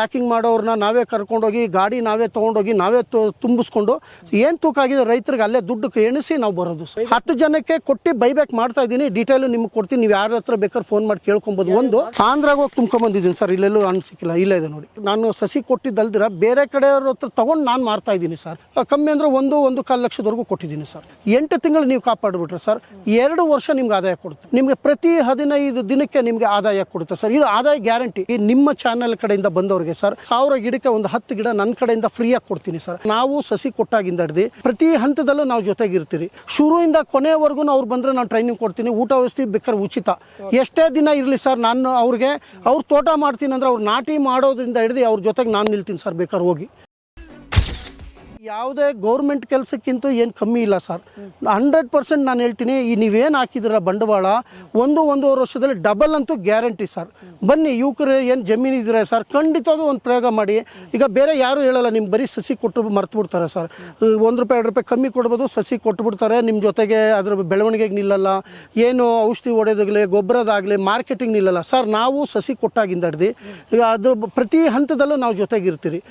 Packing ಮಾಡೋರನ್ನ ನಾವೇ ಕರ್ಕೊಂಡೋಗಿ, ಗಾಡಿ ನಾವೇ ತೊಗೊಂಡೋಗಿ, ನಾವೇ ತುಂಬಿಸ್ಕೊಂಡು, ಏನು ತೂಕ ಆಗಿದೆ ರೈತರಿಗೆ ಅಲ್ಲೇ ದುಡ್ಡು ಎಣಿಸಿ ನಾವು ಬರೋದು. ಹತ್ತು ಜನಕ್ಕೆ ಕೊಟ್ಟು ಬೈಬ್ಯಾಕ್ ಮಾಡ್ತಾ ಇದ್ದೀನಿ. ಡೀಟೇಲ್ ನಿಮ್ಗೆ ಕೊಡ್ತೀನಿ. ನೀವು ಯಾರ ಹತ್ರ ಬೇಕಾದ್ರೆ ಫೋನ್ ಮಾಡಿ ಕೇಳ್ಕೊಬೋದು. ಒಂದು, ಆಂಧ್ರಾಗ ಹೋಗಿ ತುಂಬ್ಕೊಂಬಂದಿದ್ದೀನಿ ಸರ್. ಇಲ್ಲೆಲ್ಲೂ ಅನ್ಸಿಕ್ಕಿಲ್ಲ ಇಲ್ಲೇ ಇದೆ ನೋಡಿ. ನಾನು ಸಸಿ ಕೊಟ್ಟಿದ್ದಲ್ದಿರ ಬೇರೆ ಕಡೆಯವ್ರ ಹತ್ರ ತಗೊಂಡು ನಾನು ಮಾರ್ತಾ ಇದ್ದೀನಿ ಸರ್. ಕಮ್ಮಿ ಅಂದ್ರೆ ಒಂದು ಒಂದು ಕಾಲು ಲಕ್ಷದವರೆಗೂ ಕೊಟ್ಟಿದ್ದೀನಿ ಸರ್. ಎಂಟು ತಿಂಗಳು ನೀವು ಕಾಪಾಡಿಬಿಟ್ರೆ ಸರ್, ಎರಡು ವರ್ಷ ನಿಮ್ಗೆ ಆದಾಯ ಕೊಡುತ್ತೆ. ನಿಮಗೆ ಪ್ರತಿ ಹದಿನೈದು ದಿನಕ್ಕೆ ನಿಮಗೆ ಆದಾಯ ಕೊಡುತ್ತೆ ಸರ್. ಇದು ಆದಾಯ ಗ್ಯಾರಂಟಿ. ಈ ನಿಮ್ಮ ಚಾನೆಲ್ ಕಡೆಯಿಂದ ಬಂದವರಿಗೆ ಸರ್. ಸಾವಿರ ಗಿಡಕ್ಕೆ ಒಂದು ಹತ್ತು ಗಿಡ ನನ್ನ ಕಡೆಯಿಂದ ಫ್ರೀಯಾಗಿ ಕೊಡ್ತೀನಿ ಸರ್. ನಾವು ಸಸಿ ಕೊಟ್ಟಾಗಿಂದ ಹಿಡ್ದು ಪ್ರತಿ ಹಂತದಲ್ಲೂ ನಾವು ಜೊತೆಗಿರ್ತೀರಿ. ಶುರುವಿಂದ ಕೊನೆಯವರೆಗೂ ಅವ್ರು ಬಂದರೆ ನಾನು ಟ್ರೈನಿಂಗ್ ಕೊಡ್ತೀನಿ. ಊಟ ವ್ಯವಸ್ಥೆ ಬೇಕಾದ್ರೆ ಉಚಿತ. ಎಷ್ಟೇ ದಿನ ಇರಲಿ ಸರ್, ನಾನು ಅವ್ರಿಗೆ ಅವ್ರು ತೋಟ ಮಾಡ್ತೀನಿ ಅಂದ್ರೆ ಅವ್ರು ನಾಟಿ ಮಾಡೋದ್ರಿಂದ ಹಿಡಿದು ಅವ್ರ ಜೊತೆಗೆ ನಾನು ನಿಲ್ತೀನಿ ಸರ್, ಬೇಕಾದ್ರೆ ಹೋಗಿ. ಯಾವುದೇ ಗೌರ್ಮೆಂಟ್ ಕೆಲಸಕ್ಕಿಂತ ಏನು ಕಮ್ಮಿ ಇಲ್ಲ ಸರ್. ಹಂಡ್ರೆಡ್ ಪರ್ಸೆಂಟ್ ನಾನು ಹೇಳ್ತೀನಿ ಈ ನೀವೇನು ಹಾಕಿದಿರ ಬಂಡವಾಳ ಒಂದು ಒಂದೂವರೆ ವರ್ಷದಲ್ಲಿ ಡಬಲ್ ಅಂತೂ ಗ್ಯಾರಂಟಿ ಸರ್. ಬನ್ನಿ ಯುವಕರು ಏನು ಜಮೀನು ಇದ್ರೆ ಸರ್ ಖಂಡಿತವಾಗೂ ಒಂದು ಪ್ರಯೋಗ ಮಾಡಿ. ಈಗ ಬೇರೆ ಯಾರೂ ಹೇಳಲ್ಲ ನಿಮ್ಮ ಬರೀ ಸಸಿ ಕೊಟ್ಟು ಮರ್ತು ಬಿಡ್ತಾರೆ ಸರ್. ಒಂದು ರೂಪಾಯಿ ಎರಡು ರೂಪಾಯಿ ಕಮ್ಮಿ ಕೊಡ್ಬೋದು ಸಸಿ ಕೊಟ್ಬಿಡ್ತಾರೆ ನಿಮ್ಮ ಜೊತೆಗೆ ಅದ್ರ ಬೆಳವಣಿಗೆಗೆ ನಿಲ್ಲಲ್ಲ ಏನು ಔಷಧಿ ಹೊಡೆದಾಗಲಿ ಗೊಬ್ಬರದಾಗಲಿ ಮಾರ್ಕೆಟಿಂಗ್ ನಿಲ್ಲಲ್ಲ. ಸರ್ ನಾವು ಸಸಿ ಕೊಟ್ಟಾಗಿಂದ ಹಿಡ್ದು ಈಗ ಅದು ಪ್ರತಿ ಹಂತದಲ್ಲೂ ನಾವು ಜೊತೆಗಿರ್ತೀರಿ.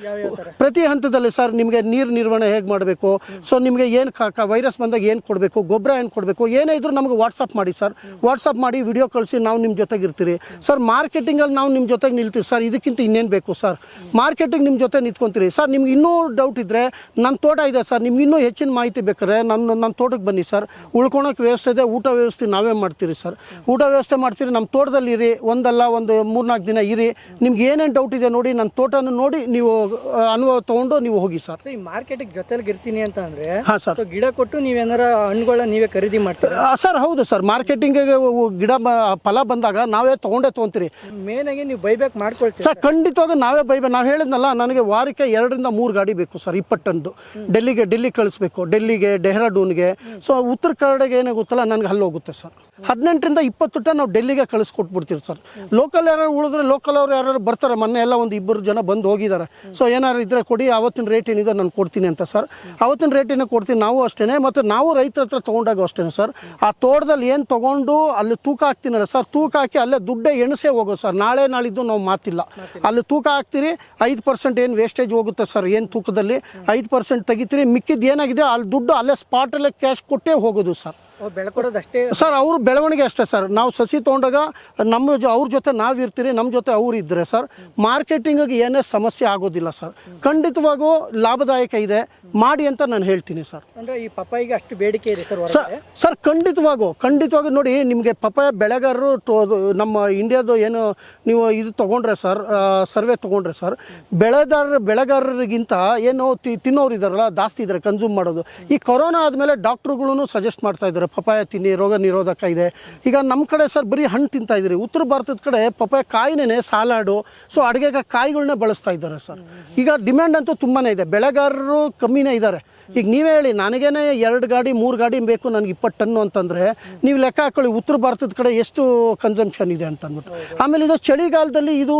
ಪ್ರತಿ ಹಂತದಲ್ಲಿ ಸರ್ ನಿಮಗೆ ನೀರು ನಿರ್ವಹಣೆ ಹೇಗೆ ಮಾಡಬೇಕು? ಸೊ ನಿಮಗೆ ಏನು ವೈರಸ್ ಬಂದಾಗ ಏನು ಕೊಡಬೇಕು? ಗೊಬ್ಬರ ಏನು ಕೊಡಬೇಕು? ಏನೇ ಇದ್ರೂ ನಮಗೆ ವಾಟ್ಸಪ್ ಮಾಡಿ ಸರ್ ವಾಟ್ಸಪ್ ಮಾಡಿ ವಿಡಿಯೋ ಕಳಿಸಿ ನಾವು ನಿಮ್ಮ ಜೊತೆಗೆ ಇರ್ತೀರಿ ಸರ್ ಮಾರ್ಕೆಟಿಂಗಲ್ಲಿ ನಾವು ನಿಮ್ಮ ಜೊತೆಗೆ ನಿಲ್ತೀವಿ. ಸರ್ ಇದಕ್ಕಿಂತ ಇನ್ನೇನು ಬೇಕು ಸರ್ ಮಾರ್ಕೆಟಿಂಗ್ ನಿಮ್ಮ ಜೊತೆ ನಿಂತ್ಕೊತೀರಿ. ಸರ್ ನಿಮ್ಗೆ ಇನ್ನೂ ಡೌಟ್ ಇದ್ದರೆ ನನ್ನ ತೋಟ ಇದೆ ಸರ್ ನಿಮ್ಗೆ ಇನ್ನೂ ಹೆಚ್ಚಿನ ಮಾಹಿತಿ ಬೇಕಾದ್ರೆ ನನ್ನ ನನ್ನ ತೋಟಕ್ಕೆ ಬನ್ನಿ ಸರ್ ಉಳ್ಕೊಳಕ್ಕೆ ವ್ಯವಸ್ಥೆ ಇದೆ. ಊಟ ವ್ಯವಸ್ಥೆ ನಾವೇ ಮಾಡ್ತೀರಿ ಸರ್ ಊಟ ವ್ಯವಸ್ಥೆ ಮಾಡ್ತೀರಿ. ನಮ್ಮ ತೋಟದಲ್ಲಿ ಇರಿ. ಒಂದಲ್ಲ ಒಂದು ಮೂರ್ನಾಲ್ಕು ದಿನ ಇರಿ. ನಿಮ್ಗೆ ಏನೇನು ಡೌಟ್ ಇದೆ ನೋಡಿ ನನ್ನ ತೋಟನ ನೋಡಿ ನೀವು ಅನುಭವ ತೊಗೊಂಡು ನೀವು ಹೋಗಿ ಸರ್ ಈ ಮಾರ್ಕೆಟಿಗೆ ಜೊತೆಲಿ ಇರ್ತೀನಿ ಅಂತ ಅಂದ್ರೆ ಹಾಂ ಸರ್. ಸೊ ಗಿಡ ಕೊಟ್ಟು ನೀವೇನಾರ ಹಣ್ಣುಗಳನ್ನ ನೀವೇ ಖರೀದಿ ಮಾಡ್ತೀರಾ? ಆ, ಸರ್ ಹೌದು ಸರ್. ಮಾರ್ಕೆಟಿಂಗಿಗೆ ಗಿಡ ಬ- ಫಲ ಬಂದಾಗ ನಾವೇ ತಗೊಂಡೇ ತೊಗೊಂತೀರಿ. ಮೇನ್ ಆಗಿ ನೀವು ಬೈಬ್ಯಾಕ್ ಮಾಡ್ಕೊಳ್ತೀರಾ? ಸರ್ ಖಂಡಿತವಾಗ ನಾವೇ ಬೈಬೇ ನಾವು ಹೇಳಿದ್ನಲ್ಲ ನನಗೆ ವಾರಕ್ಕೆ ಎರಡರಿಂದ ಮೂರು ಗಾಡಿ ಬೇಕು ಸರ್ ಇಪ್ಪತ್ತೊಂದು. ಡೆಲ್ಲಿಗೆ ಡೆಲ್ಲಿ ಕಳಿಸ್ಬೇಕು. ಡೆಲ್ಲಿಗೆ ಡೆಹ್ರಾಡೂನ್ಗೆ. ಸೊ ಉತ್ತರ ಕನ್ನಡಗೆ ಏನೇ ಗೊತ್ತಲ್ಲ ನನಗೆ ಅಲ್ಲಿ ಹೋಗುತ್ತೆ ಸರ್. ಹದಿನೆಂಟರಿಂದ ಇಪ್ಪತ್ತು ಟನ್ ನಾವು ಡೆಲ್ಲಿಗೆ ಕಳಿಸ್ಕೊಟ್ಬಿಡ್ತೀವಿ ಸರ್. ಲೋಕಲ್ ಯಾರು ಉಳಿದ್ರೆ ಲೋಕಲ್ ಅವ್ರು ಯಾರು ಬರ್ತಾರೆ, ಮೊನ್ನೆ ಎಲ್ಲ ಒಂದು ಇಬ್ಬರು ಜನ ಬಂದು ಹೋಗಿದ್ದಾರೆ. ಸೊ ಏನಾದ್ರು ಇದ್ರೆ ಕೊಡಿ, ಅವತ್ತಿನ ರೇಟ್ ಏನಿದೆ ನಾನು ಕೊಡ್ತೀನಿ ಅಂತ ಸರ್. ಅವತ್ತಿನ ರೇಟಿನ ಕೊಡ್ತೀನಿ ನಾವು ಅಷ್ಟೇ ಮತ್ತು ನಾವು ರೈತರ ಹತ್ರ ತೊಗೊಂಡಾಗ ಅಷ್ಟೇ ಸರ್. ಆ ತೋಟದಲ್ಲಿ ಏನು ತೊಗೊಂಡು ಅಲ್ಲಿ ತೂಕ ಹಾಕ್ತೀನಲ್ಲ ಸರ್, ತೂಕ ಹಾಕಿ ಅಲ್ಲೇ ದುಡ್ಡೇ ಎಣಸೇ ಹೋಗೋದು ಸರ್. ನಾಳೆ ನಾಳಿದ್ದು ನಾವು ಮಾತಿಲ್ಲ. ಅಲ್ಲಿ ತೂಕ ಹಾಕ್ತೀರಿ, ಐದು ಪರ್ಸೆಂಟ್ ಏನು ವೇಸ್ಟೇಜ್ ಹೋಗುತ್ತೆ ಸರ್, ಏನು ತೂಕದಲ್ಲಿ? ಐದು ಪರ್ಸೆಂಟ್ ತೆಗಿತೀರಿ, ಮಿಕ್ಕಿದ್ದು ಏನಾಗಿದೆ, ಅಲ್ಲಿ ದುಡ್ಡು ಅಲ್ಲೇ ಸ್ಪಾಟಲ್ಲೇ ಕ್ಯಾಶ್ ಕೊಟ್ಟೇ ಹೋಗೋದು ಸರ್. ಓ ಬೆಳ್ಕೊಡೋದು ಅಷ್ಟೇ? ಸರ್ ಅವ್ರ ಬೆಳವಣಿಗೆ ಅಷ್ಟೇ ಸರ್. ನಾವು ಸಸಿ ತೊಗೊಂಡಾಗ ನಮ್ಮ ಜೊ ಅವ್ರ ಜೊತೆ ನಾವು ಇರ್ತೀರಿ ನಮ್ಮ ಜೊತೆ ಅವ್ರು ಇದ್ದರೆ ಸರ್ ಮಾರ್ಕೆಟಿಂಗಿಗೆ ಏನೇ ಸಮಸ್ಯೆ ಆಗೋದಿಲ್ಲ ಸರ್. ಖಂಡಿತವಾಗೂ ಲಾಭದಾಯಕ ಇದೆ ಮಾಡಿ ಅಂತ ನಾನು ಹೇಳ್ತೀನಿ ಸರ್. ಅಂದರೆ ಈ ಪಪ್ಪಾಯಿಗೆ ಅಷ್ಟು ಬೇಡಿಕೆ ಇದೆ ಸರ್ ಸರ್ ಸರ್ ಖಂಡಿತವಾಗೂ ಖಂಡಿತವಾಗೂ ನೋಡಿ ನಿಮಗೆ ಪಪ್ಪಾಯ ಬೆಳೆಗಾರರು ಟೋ- ನಮ್ಮ ಇಂಡಿಯಾದು ಏನು ನೀವು ಇದು ತೊಗೊಂಡ್ರೆ ಸರ್ ಸರ್ವೆ ತೊಗೊಂಡ್ರೆ ಸರ್ ಬೆಳೆದಾರ ಬೆಳೆಗಾರರಿಗಿಂತ ಏನು ತಿನ್ನೋರು ಇದಾರಲ್ಲ ಜಾಸ್ತಿ ಇದ್ದಾರೆ ಕನ್ಸ್ಯೂಮ್ ಮಾಡೋದು. ಈ ಕೊರೋನಾ ಆದಮೇಲೆ ಡಾಕ್ಟ್ರುಗಳೂ ಸಜೆಸ್ಟ್ ಮಾಡ್ತಾ ಇದ್ದಾರೆ ಪಪಾಯ ತಿನ್ನಿ, ರೋಗ ನಿರೋಧಕ ಇದೆ. ಈಗ ನಮ್ಮ ಕಡೆ ಸರ್ ಬರೀ ಹಣ್ಣು ತಿಂತಾ ಇದ್ದೀರಿ. ಉತ್ತರ ಭಾರತದ ಕಡೆ ಪಪಾಯ ಕಾಯಿನೇ ಸಾಲಾಡು, ಸೊ ಅಡುಗೆಗೆ ಕಾಯಿಗಳನ್ನ ಬಳಸ್ತಾ ಇದ್ದಾರೆ ಸರ್. ಈಗ ಡಿಮ್ಯಾಂಡ್ ಅಂತೂ ತುಂಬಾ ಇದೆ. ಬೆಳೆಗಾರರು ಕಮ್ಮಿನೇ ಇದ್ದಾರೆ. ಈಗ ನೀವೇ ಹೇಳಿ ನನಗೇನೆ ಎರಡು ಗಾಡಿ ಮೂರು ಗಾಡಿ ಬೇಕು ನನಗೆ ಇಪ್ಪತ್ತು ಟನ್ನು ಅಂತಂದರೆ ನೀವು ಲೆಕ್ಕ ಹಾಕೊಳ್ಳಿ ಉತ್ತರ ಭಾರತದ ಕಡೆ ಎಷ್ಟು ಕನ್ಸಂಪ್ಷನ್ ಇದೆ ಅಂತ ಅಂದ್ಬಿಟ್ಟು ಆಮೇಲೆ ಇದು ಚಳಿಗಾಲದಲ್ಲಿ ಇದು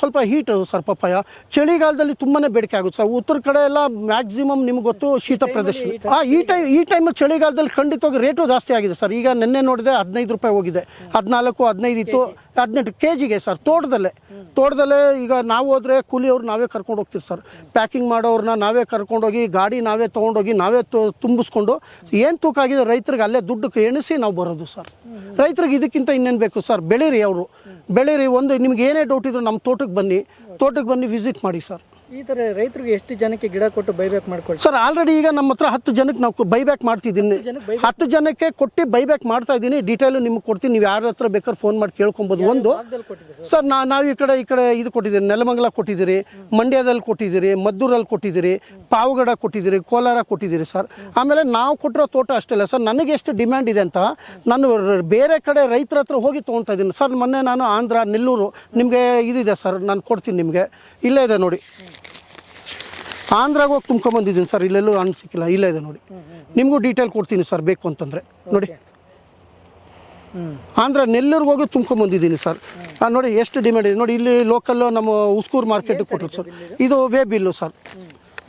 ಸ್ವಲ್ಪ ಹೀಟ್ ಸರ್ ಪಪ್ಪಾಯ ಚಳಿಗಾಲದಲ್ಲಿ ತುಂಬಾ ಬೇಡಿಕೆ ಆಗುತ್ತೆ ಸರ್. ಉತ್ತರ ಕಡೆ ಎಲ್ಲ ಮ್ಯಾಕ್ಸಿಮಮ್ ನಿಮ್ಗೆ ಗೊತ್ತು ಶೀತ ಪ್ರದೇಶ. ಆ ಈ ಟೈಮ್ ಈ ಟೈಮಲ್ಲಿ ಚಳಿಗಾಲದಲ್ಲಿ ಖಂಡಿತವಾಗಿ ರೇಟು ಜಾಸ್ತಿ ಆಗಿದೆ ಸರ್. ಈಗ ನಿನ್ನೆ ನೋಡಿದೆ ಹದಿನೈದು ರೂಪಾಯಿ ಹೋಗಿದೆ. ಹದಿನಾಲ್ಕು ಹದಿನೈದು ಇತ್ತು. ಹದಿನೆಂಟು ಕೆ ಜಿಗೆ ಸರ್, ತೋಟದಲ್ಲೇ. ತೋಟದಲ್ಲೇ ಈಗ ನಾವು ಹೋದ್ರೆ ಕೂಲಿಯವ್ರು ನಾವೇ ಕರ್ಕೊಂಡು ಹೋಗ್ತೀವಿ ಸರ್. ಪ್ಯಾಕಿಂಗ್ ಮಾಡೋರನ್ನ ನಾವೇ ಕರ್ಕೊಂಡೋಗಿ, ಗಾಡಿ ನಾವೇ ತೊಗೊಂಡೋಗಿ, ನಾವೇ ತುಂಬಿಸ್ಕೊಂಡು ಏನು ತೂಕ ಆಗಿದೆ ರೈತರಿಗೆ ಅಲ್ಲೇ ದುಡ್ಡು ಎಣಿಸಿ ನಾವು ಬರೋದು ಸರ್. ರೈತರಿಗೆ ಇದಕ್ಕಿಂತ ಇನ್ನೇನು ಬೇಕು ಸರ್? ಬೆಳೀರಿ ಅವರು. ಬೆಳೀರಿ, ಒಂದು ನಿಮ್ಗೆ ಏನೇ ಡೌಟ್ ಇದ್ರು ನಮ್ಮ ತೋಟಕ್ಕೆ ಬನ್ನಿ. ತೋಟಕ್ಕೆ ಬನ್ನಿ ವಿಸಿಟ್ ಮಾಡಿ ಸರ್. ಈ ತರ ರೈತರಿಗೆ ಎಷ್ಟು ಜನಕ್ಕೆ ಗಿಡ ಕೊಟ್ಟು ಬೈಬ್ಯಾಕ್ ಮಾಡ್ಕೊಳ್ಳಿ ಸರ್ ಆಲ್ರೆಡಿ ಈಗ ನಮ್ಮ ಹತ್ರ ಹತ್ತು ಜನಕ್ಕೆ ನಾವು ಬೈಬ್ಯಾಕ್ ಮಾಡ್ತಿದ್ದೀನಿ. ಹತ್ತು ಜನಕ್ಕೆ ಕೊಟ್ಟು ಬೈಬ್ಯಾಕ್ ಮಾಡ್ತಾ ಇದ್ದೀನಿ. ಡೀಟೇಲು ನಿಮ್ಗೆ ಕೊಡ್ತೀನಿ. ನೀವು ಯಾರ ಹತ್ರ ಬೇಕಾದ್ರೆ ಫೋನ್ ಮಾಡಿ ಕೇಳ್ಕೊಬೋದು. ಒಂದು ಸರ್? ನಾ ನಾವು ಈ ಕಡೆ ಈ ಕಡೆ ಇದು ಕೊಟ್ಟಿದ್ದೀರಿ. ನೆಲಮಂಗಲ ಕೊಟ್ಟಿದ್ದೀರಿ ಮಂಡ್ಯದಲ್ಲಿ ಕೊಟ್ಟಿದ್ದೀರಿ ಮದ್ದೂರಲ್ಲಿ ಕೊಟ್ಟಿದ್ದೀರಿ ಪಾವಗಡ ಕೊಟ್ಟಿದ್ದೀರಿ ಕೋಲಾರ ಕೊಟ್ಟಿದ್ದೀರಿ ಸರ್. ಆಮೇಲೆ ನಾವು ಕೊಟ್ಟಿರೋ ತೋಟ ಅಷ್ಟೇ ಅಲ್ಲ ಸರ್ ನನಗೆ ಎಷ್ಟು ಡಿಮ್ಯಾಂಡ್ ಇದೆ ಅಂತ ನಾನು ಬೇರೆ ಕಡೆ ರೈತರ ಹತ್ರ ಹೋಗಿ ತೊಗೊಳ್ತಾ ಇದ್ದೀನಿ. ಸರ್ ಮೊನ್ನೆ ನಾನು ಆಂಧ್ರ ನೆಲ್ಲೂರು ನಿಮಗೆ ಇದಿದೆ ಸರ್ ನಾನು ಕೊಡ್ತೀನಿ ನಿಮಗೆ. ಇಲ್ಲೇ ಇದೆ ನೋಡಿ. ಆಂಧ್ರಾಗ ಹೋಗಿ ತುಂಬ್ಕೊಂಬಂದಿದ್ದೀನಿ ಸರ್. ಇಲ್ಲೆಲ್ಲೂ ಹಣ್ಣು ಸಿಕ್ಕಿಲ್ಲ. ಇಲ್ಲೇ ಇದೆ ನೋಡಿ. ನಿಮಗೂ ಡೀಟೇಲ್ ಕೊಡ್ತೀನಿ ಸರ್ ಬೇಕು ಅಂತಂದರೆ. ನೋಡಿ. ಆಂಧ್ರ ನೆಲ್ಲೂರಿಗೆ ಹೋಗಿ ತುಂಬ್ಕೊಂಬಂದಿದ್ದೀನಿ ಸರ್. ನೋಡಿ ಎಷ್ಟು ಡಿಮ್ಯಾಂಡ್ ಇದೆ. ನೋಡಿ ಇಲ್ಲಿ ಲೋಕಲ್ ನಮ್ಮ ಉಸ್ಕೂರು ಮಾರ್ಕೆಟಿಗೆ ಕೊಟ್ಟರು ಸರ್. ಇದು ವೇ ಬಿಲ್ಲು ಸರ್.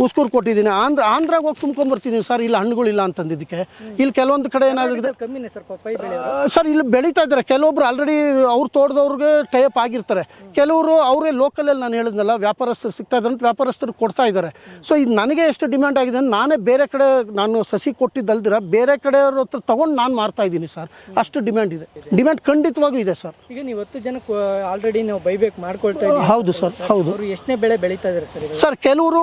ಉಸ್ಕೂರು ಕೊಟ್ಟಿದ್ದೀನಿ ಆಂಧ್ರ ಆಂಧ್ರಾಗ ಹೋಗಿ ತುಂಬ್ಕೊಂಬರ್ತೀನಿ ಸರ್ ಇಲ್ಲಿ ಹಣ್ಣುಗಳಿಲ್ಲ ಅಂತಂದಿದ್ದಕ್ಕೆ ಇಲ್ಲಿ ಕೆಲವೊಂದು ಕಡೆ ಏನಾಗಿದೆ ಕಮ್ಮಿನೇ ಸರ್ ಪಪ್ಪಾಯಿ ಬೆಳೆಯೋದು ಸರ್ ಇಲ್ಲಿ ಬೆಳೀತಾ ಇದ್ದಾರೆ. ಕೆಲವೊಬ್ರು ಆಲ್ರೆಡಿ ಅವ್ರು ತೋಟದವ್ರಿಗೆ ಟೈಪ್ ಆಗಿರ್ತಾರೆ. ಕೆಲವರು ಅವರೇ ಲೋಕಲಲ್ಲಿ ನಾನು ಹೇಳಿದ್ನಲ್ಲ ವ್ಯಾಪಾರಸ್ಥರು ಸಿಗ್ತಾ ಇದ್ದಾರೆ ಅಂತ ವ್ಯಾಪಾರಸ್ಥರು ಕೊಡ್ತಾ ಇದ್ದಾರೆ ಸೊ ಇದು ನನಗೆ ಎಷ್ಟು ಡಿಮ್ಯಾಂಡ್ ಆಗಿದೆ ಅಂದ್ರೆ ನಾನೇ ಬೇರೆ ಕಡೆ ನಾನು ಸಸಿ ಕೊಟ್ಟಿದ್ದಲ್ದಿರ ಬೇರೆ ಕಡೆಯವ್ರ ಹತ್ರ ತೊಗೊಂಡು ನಾನು ಮಾರ್ತಾ ಇದ್ದೀನಿ ಸರ್. ಅಷ್ಟು ಡಿಮ್ಯಾಂಡ್ ಇದೆ. ಡಿಮ್ಯಾಂಡ್ ಖಂಡಿತವಾಗೂ ಇದೆ ಸರ್. ಈಗ ನೀವು ಹತ್ತು ಜನಕ್ಕೆ ಆಲ್ರೆಡಿ ನಾವು ಬೈಬೇಕು ಮಾಡ್ಕೊಳ್ತಾ ಇದ್ದೀವಿ. ಹೌದು ಸರ್ ಹೌದು. ಎಷ್ಟನೇ ಬೆಳೆ ಬೆಳೀತಾ ಇದ್ದಾರೆ ಸರ್ ಸರ್ ಕೆಲವರು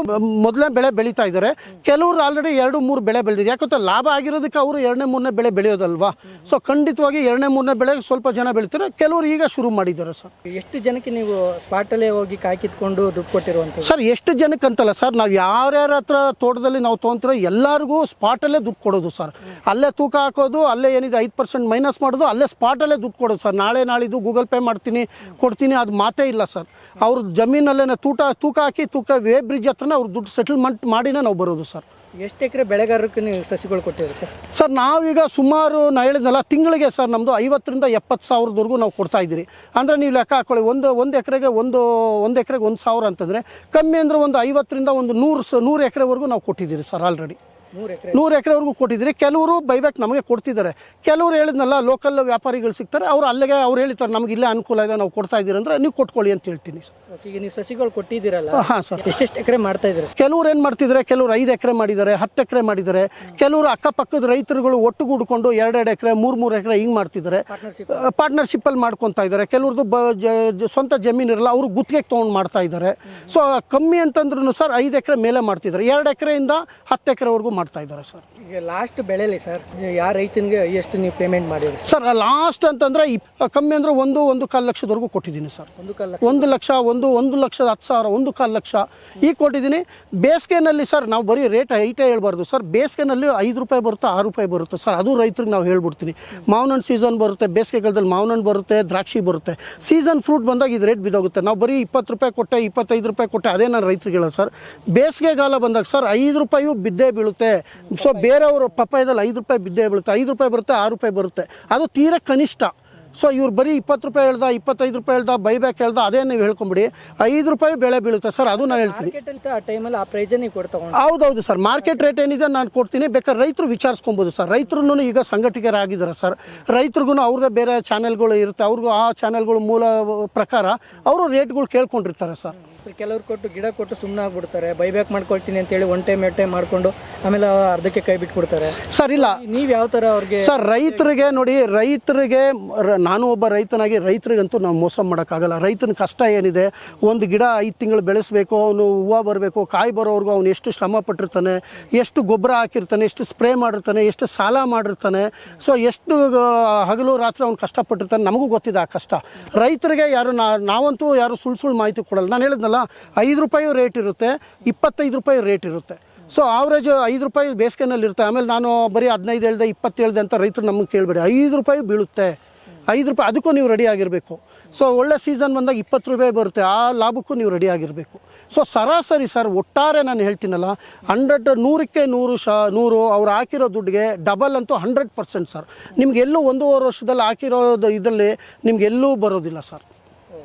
ಬೆಳೆ ಬೆಳೀತಾ ಇದ್ದಾರೆ. ಕೆಲವರು ಆಲ್ರೆಡಿ ಎರಡು ಮೂರು ಬೆಳೆ ಬೆಳೆದಿದೆ. ಯಾಕಂದ್ರೆ ಲಾಭ ಆಗಿರೋದಕ್ಕೆ ಅವರು ಎರಡನೇ ಮೂರನೇ ಬೆಳೆ ಬೆಳೆಯೋದಲ್ವಾ? ಸೊ ಖಂಡಿತವಾಗಿ ಎರಡನೇ ಮೂರನೇ ಬೆಳೆ ಸ್ವಲ್ಪ ಜನ ಬೆಳೀತಾರೆ. ಕೆಲವರು ಈಗ ಶುರು ಮಾಡಿದ್ದಾರೆ ಸರ್. ಎಷ್ಟು ಜನಕ್ಕೆ ನೀವು ಸ್ಪಾಟಲ್ಲೇ ಹೋಗಿ ಕಾಯಿ ಕಿತ್ಕೊಂಡು ದುಡ್ಡು ಕೊಟ್ಟಿರುವಂಥ ಸರ್ ಎಷ್ಟು ಜನಕ್ಕೆ ಅಂತಲ್ಲ ಸರ್ ನಾವು ಯಾರ್ಯಾರ ಹತ್ರ ತೋಟದಲ್ಲಿ ನಾವು ತೊಗೊಂತಿರೋ ಎಲ್ಲರಿಗೂ ಸ್ಪಾಟಲ್ಲೇ ದುಡ್ಡು ಕೊಡೋದು ಸರ್. ಅಲ್ಲೇ ತೂಕ ಹಾಕೋದು ಅಲ್ಲೇ ಏನಿದೆ ಐದು ಪರ್ಸೆಂಟ್ ಮೈನಸ್ ಮಾಡೋದು ಅಲ್ಲೇ ಸ್ಪಾಟಲ್ಲೇ ದುಡ್ಡು ಕೊಡೋದು ಸರ್. ನಾಳೆ ನಾಳಿದ್ದು ಗೂಗಲ್ ಪೇ ಮಾಡ್ತೀನಿ ಕೊಡ್ತೀನಿ ಅದು ಮಾತೇ ಇಲ್ಲ ಸರ್. ಅವ್ರ ಜಮೀನಲ್ಲೇ ತೂಟ ತೂಕ ಹಾಕಿ ತೂಕ ವೇ ಬ್ರಿಡ್ಜ್ ಹತ್ರನೇ ಅವ್ರ ದುಡ್ಡು ಸೆಟಲ್ಮೆಂಟ್ ಮಾಡಿನೇ ನಾವು ಬರೋದು ಸರ್. ಎಷ್ಟು ಎಕರೆ ಬೆಳೆಗಾರಕ್ಕೆ ನೀವು ಸಸಿಗಳು ಕೊಟ್ಟಿರಿ ಸರ್? ಸರ್ ನಾವೀಗ ಸುಮಾರು ನಾ ಹೇಳಿದ್ನಲ್ಲ ತಿಂಗಳಿಗೆ ಸರ್ ನಮ್ಮದು ಐವತ್ತರಿಂದ ಎಪ್ಪತ್ತು ಸಾವಿರದವರೆಗೂ ನಾವು ಕೊಡ್ತಾ ಇದ್ದೀರಿ. ಅಂದರೆ ನೀವು ಲೆಕ್ಕ ಹಾಕೊಳ್ಳಿ ಒಂದು ಒಂದು ಎಕರೆಗೆ ಒಂದು ಒಂದು ಎಕರೆಗೆ ಒಂದು ಸಾವಿರ ಅಂತಂದರೆ ಕಮ್ಮಿ ಅಂದರೆ ಒಂದು ಐವತ್ತರಿಂದ ಒಂದು ನೂರು ಸ ನೂರು ಎಕರೆವರೆಗೂ ನಾವು ಕೊಟ್ಟಿದ್ದೀರಿ ಸರ್ ಆಲ್ರೆಡಿ ನೂರು ಎಕರೆವರೆಗೂ ಕೊಟ್ಟಿದ್ದೀರಿ. ಕೆಲವರು ಬೈಬ್ಯಾಕ್ ನಮಗೆ ಕೊಡ್ತಿದ್ದಾರೆ. ಕೆಲವರು ಹೇಳಿದ್ನಲ್ಲ ಲೋಕಲ್ ವ್ಯಾಪಾರಿಗಳು ಸಿಗ್ತಾರೆ. ಅವ್ರು ಅಲ್ಲಿಗೆ ಅವ್ರು ಹೇಳ್ತಾರೆ ನಮ್ಗೆ ಇಲ್ಲೇ ಅನುಕೂಲ ಇದೆ ನಾವು ಕೊಡ್ತಾ ಇದ್ದೀರಿ ಅಂದ್ರೆ ನೀವು ಕೊಟ್ಕೊಳ್ಳಿ ಅಂತ ಹೇಳ್ತೀನಿ ಸರ್. ಈಗ ನೀವು ಸಸಿಗಳು ಕೊಟ್ಟಿದ್ದೀರಲ್ಲ ಹಾಂ ಸರ್. ಎಷ್ಟೆಷ್ಟು ಎಕರೆ ಮಾಡ್ತಾ ಇದ್ದಾರೆ ಕೆಲವ್ರು ಏನು ಮಾಡ್ತಿದ್ದಾರೆ ಕೆಲವ್ರು ಐದು ಎಕರೆ ಮಾಡಿದ್ದಾರೆ ಹತ್ತು ಎಕರೆ ಮಾಡಿದ್ದಾರೆ. ಕೆಲವರು ಅಕ್ಕಪಕ್ಕದ ರೈತರುಗಳು ಒಟ್ಟುಗೂಡ್ಕೊಂಡು ಎರಡೆರಡು ಎಕರೆ ಮೂರು ಮೂರು ಎಕರೆ ಹಿಂಗೆ ಮಾಡ್ತಿದ್ದಾರೆ. ಪಾರ್ಟ್ನರ್ಶಿಪ್ ಪಾರ್ಟ್ನರ್ಶಿಪ್ಪಲ್ಲಿ ಮಾಡ್ಕೊತಾ ಇದ್ದಾರೆ. ಕೆಲವ್ರದ್ದು ಬ ಸ್ವಂತ ಜಮೀನು ಇರಲ್ಲ ಅವರು ಗುತ್ತಿಗೆ ತೊಗೊಂಡು ಮಾಡ್ತಾ ಇದ್ದಾರೆ. ಸೊ ಕಮ್ಮಿ ಅಂತಂದ್ರೂ ಸರ್ ಐದು ಎಕರೆ ಮೇಲೆ ಮಾಡ್ತಿದ್ದಾರೆ. ಎರಡು ಎಕರೆಯಿಂದ ಹತ್ತು ಎಕರೆವರೆಗೂ ಮಾಡ್ತಾ ಇದ್ದಾರೆ ಸರ್ ಈಗ ಲಾಸ್ಟ್ ಬೆಳೆಲಿ ಸರ್ ಯಾವ ರೈತನಿಗೆ ಎಷ್ಟು ನೀವು ಪೇಮೆಂಟ್ ಮಾಡಿದ್ರಿ? ಸರ್ ಲಾಸ್ಟ್ ಅಂತಂದರೆ ಕಮ್ಮಿ ಅಂದ್ರೆ ಒಂದು ಒಂದು ಕಾಲು ಲಕ್ಷದವರೆಗೂ ಕೊಟ್ಟಿದ್ದೀನಿ ಸರ್ ಒಂದು ಕಾಲ ಒಂದು ಲಕ್ಷ ಒಂದು ಒಂದು ಲಕ್ಷದ ಹತ್ತು ಸಾವಿರ ಒಂದು ಕಾಲು ಲಕ್ಷ ಈಗ ಕೊಟ್ಟಿದ್ದೀನಿ. ಬೇಸಿಗೆನಲ್ಲಿ ಸರ್ ನಾವು ಬರೀ ರೇಟ್ ಐಟೇ ಹೇಳ್ಬಾರ್ದು ಸರ್ ಬೇಸಿಗೆನಲ್ಲಿ ಐದು ರೂಪಾಯಿ ಬರುತ್ತೆ ಆರು ರೂಪಾಯಿ ಬರುತ್ತೆ ಸರ್ ಅದು ರೈತರಿಗೆ ನಾವು ಹೇಳ್ಬಿಡ್ತೀನಿ. ಮಾವಿನ ಸೀಸನ್ ಬರುತ್ತೆ ಬೇಸಿಗೆಗಾಲದಲ್ಲಿ ಮಾವಿನ ಬರುತ್ತೆ ದ್ರಾಕ್ಷಿ ಬರುತ್ತೆ. ಸೀಸನ್ ಫ್ರೂಟ್ ಬಂದಾಗ ಇದು ರೇಟ್ ಬಿದ್ದೋಗುತ್ತೆ. ನಾವು ಬರೀ ಇಪ್ಪತ್ತು ರೂಪಾಯಿ ಕೊಟ್ಟೆ ಇಪ್ಪತ್ತೈದು ರೂಪಾಯಿ ಕೊಟ್ಟೆ ಅದೇ ನಾನು ರೈತರಿಗೆ ಹೇಳೋದು ಸರ್ ಬೇಸಿಗೆಗಾಲ ಬಂದಾಗ ಸರ್ ಐದು ರೂಪಾಯಿಯೂ ಬಿದ್ದೇ ಬೀಳುತ್ತೆ. ಸೊ ಬೇರೆಯವರು ಪಪ್ಪಾಯದಲ್ಲಿ ಐದು ರೂಪಾಯಿ ಬಿದ್ದೇ ಬೀಳುತ್ತೆ ಐದು ರೂಪಾಯಿ ಬರುತ್ತೆ ಆರು ರೂಪಾಯಿ ಬರುತ್ತೆ. ಅದು ತೀರ ಕನಿಷ್ಠ. ಸೊ ಇವ್ರು ಬರೀ ಇಪ್ಪತ್ತು ರೂಪಾಯಿ ಹೇಳ್ದ ಇಪ್ಪತ್ತೈದು ರೂಪಾಯಿ ಹೇಳ್ದ ಬೈಬ್ಯಾಕ್ ಹೇಳ್ದ ಅದೇ ನೀವು ಹೇಳ್ಕೊಂಬಿಡಿ. ಐದು ರೂಪಾಯಿ ಬೆಳೆ ಬೀಳುತ್ತೆ ಸರ್ ಅದು ನಾನು ಹೇಳ್ತೀನಿ. ಟೈಮಲ್ಲಿ ಆ ಹೌದೌದು ಸರ್ ಮಾರ್ಕೆಟ್ ರೇಟ್ ಏನಿದೆ ನಾನು ಕೊಡ್ತೀನಿ. ಬೇಕಾದ್ರೆ ರೈತರು ವಿಚಾರಿಸ್ಕೊಬೋದು ಸರ್. ರೈತರು ಈಗ ಸಂಘಟಕರಾಗಿದ್ದಾರೆ ಸರ್. ರೈತರಿಗೂ ಅವ್ರದ್ದೇ ಬೇರೆ ಚಾನೆಲ್ಗಳು ಇರುತ್ತೆ ಅವ್ರಿಗೂ ಆ ಚಾನೆಲ್ಗಳು ಮೂಲ ಪ್ರಕಾರ ಅವರು ರೇಟ್ಗಳು ಕೇಳ್ಕೊಂಡಿರ್ತಾರೆ ಸರ್. ಕೆಲವ್ರು ಕೊಟ್ಟು ಗಿಡ ಕೊಟ್ಟು ಸುಮ್ಮನೆ ಆಗ್ಬಿಡ್ತಾರೆ. ಬೈಬ್ಯಾಕ್ ಮಾಡ್ಕೊಳ್ತೀನಿ ಅಂತೇಳಿ ಒನ್ ಟೈಮ್ ಎರಡು ಟೈಮ್ ಮಾಡ್ಕೊಂಡು ಆಮೇಲೆ ಅರ್ಧಕ್ಕೆ ಕೈ ಬಿಟ್ಬಿಡ್ತಾರೆ. ಸರ್ ಇಲ್ಲ. ನೀವು ಯಾವ ಥರ ಅವ್ರಿಗೆ ಸರ್ ರೈತರಿಗೆ ನೋಡಿ ರೈತರಿಗೆ ರ- ನಾನು ಒಬ್ಬ ರೈತನಾಗಿ ರೈತರಿಗಂತೂ ನಾವು ಮೋಸ ಮಾಡೋಕ್ಕಾಗಲ್ಲ. ರೈತನ ಕಷ್ಟ ಏನಿದೆ ಒಂದು ಗಿಡ ಐದು ತಿಂಗಳು ಬೆಳೆಸಬೇಕು ಅವನು ಹೂವು ಬರಬೇಕು ಕಾಯಿ ಬರೋವರೆಗೂ ಅವನು ಎಷ್ಟು ಶ್ರಮ ಪಟ್ಟಿರ್ತಾನೆ ಎಷ್ಟು ಗೊಬ್ಬರ ಹಾಕಿರ್ತಾನೆ ಎಷ್ಟು ಸ್ಪ್ರೇ ಮಾಡಿರ್ತಾನೆ ಎಷ್ಟು ಸಾಲ ಮಾಡಿರ್ತಾನೆ. ಸೊ ಎಷ್ಟು ಆ, ಹಗಲು ರಾತ್ರಿ ಅವ್ನು ಕಷ್ಟಪಟ್ಟಿರ್ತಾನೆ ನಮಗೂ ಗೊತ್ತಿದೆ ಆ ಕಷ್ಟ. ರೈತರಿಗೆ ಯಾರು ನಾ- ನಾವಂತೂ ಯಾರು ಸುಳ್ಳು ಸುಳ್ಳು ಮಾಹಿತಿ ಕೊಡಲ್ಲ. ನಾನು ಹೇಳಿದ್ನಲ್ಲ ಐದು ರೂಪಾಯಿ ರೇಟ್ ಇರುತ್ತೆ, ಇಪ್ಪತ್ತೈದು ರೂಪಾಯಿ ರೇಟ್ ಇರುತ್ತೆ. ಸೊ ಆವ್ರೇಜ್ ಐದು ರೂಪಾಯಿ ಬೇಸಿಗೆನಲ್ಲಿ ಇರುತ್ತೆ. ಆಮೇಲೆ ನಾನು ಬರೀ ಹದಿನೈದು ಹೇಳ್ದೆ, ಇಪ್ಪತ್ತು ಹೇಳ್ದೆ ಅಂತ ರೈತರು ನಮಗೆ ಕೇಳಬೇಡಿ. ಐದು ರೂಪಾಯಿ ಬೀಳುತ್ತೆ. ಐದು ರೂಪಾಯಿ, ಅದಕ್ಕೂ ನೀವು ರೆಡಿ ಆಗಿರಬೇಕು. ಸೊ ಒಳ್ಳೆ ಸೀಸನ್ ಬಂದಾಗ ಇಪ್ಪತ್ತು ರೂಪಾಯಿ ಬರುತ್ತೆ. ಆ ಲಾಭಕ್ಕೂ ನೀವು ರೆಡಿ ಆಗಿರಬೇಕು. ಸೊ ಸರಾಸರಿ ಸರ್ ಒಟ್ಟಾರೆ ನಾನು ಹೇಳ್ತೀನಲ್ಲ ಹಂಡ್ರೆಡ್ ನೂರಕ್ಕೆ ನೂರು ಶ, ನೂರು, ಅವ್ರು ಹಾಕಿರೋ ದುಡ್ಡಿಗೆ ಡಬಲ್ ಅಂತೂ ಹಂಡ್ರೆಡ್ ಪರ್ಸೆಂಟ್ ಸರ್ ನಿಮ್ಗೆ ಎಲ್ಲೂ ಒಂದೂವರೆ ವರ್ಷದಲ್ಲಿ ಹಾಕಿರೋದು ಇದರಲ್ಲಿ ನಿಮ್ಗೆ ಎಲ್ಲೂ ಬರೋದಿಲ್ಲ ಸರ್